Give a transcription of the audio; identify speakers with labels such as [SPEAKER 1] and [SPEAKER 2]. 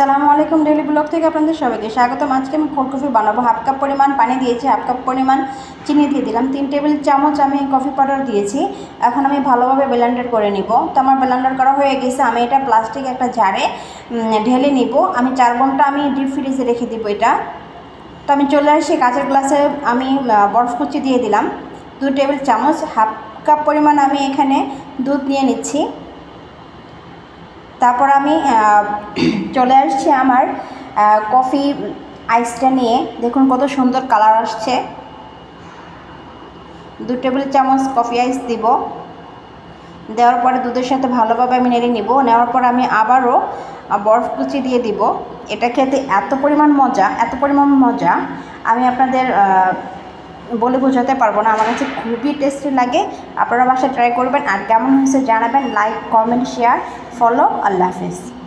[SPEAKER 1] আসসালামু আলাইকুম daily blog থেকে আপনাদের সবাইকে স্বাগতম। আজকে আমি কোল্ড কফি বানাবো। হাফ কাপ পরিমাণ পানি দিয়েছি হাফ কাপ পরিমাণ চিনি দিয়ে দিলাম। তিন টেবিল চামচ আমি কফি পাউডার দিয়েছি। এখন আমি ভালোভাবে ব্লেন্ডার করে নিব। তো আমার ব্লেন্ডার করা হয়ে গেছে। আমি এটা প্লাস্টিক একটা উম, ঢেলে নিব। আমি চার ঘণ্টা আমি ডিপ ফ্রিজে রেখে দিব এটা। তো আমি চলে আসি কাঁচের গ্লাসে আমি বরফ কুচি দিয়ে দিলাম। দু টেবিল চামচ হাফ কাপ পরিমাণ আমি এখানে দুধ নিয়ে নিচ্ছি। তারপর আমি চলে আসছি আমার কফি আইসটা নিয়ে। দেখুন কত সুন্দর কালার আসছে। দু টেবিল চামচ কফি আইস দিব। দেওয়ার পরে দুধের সাথে ভালোভাবে আমি নেড়ে নিব। নেওয়ার পর আমি আবারও বরফ কুচি দিয়ে দিব। এটা খেতে এত পরিমাণ মজা, এত পরিমাণ মজা। আমি আপনাদের বলে বোঝাতে পারব না। আমার কাছে খুবই টেস্টি লাগে। আপনারা বাসায় ট্রাই করবেন। আর কেমন হয়েছে জানাবেন। Like comment share follow Allah হাফিজ।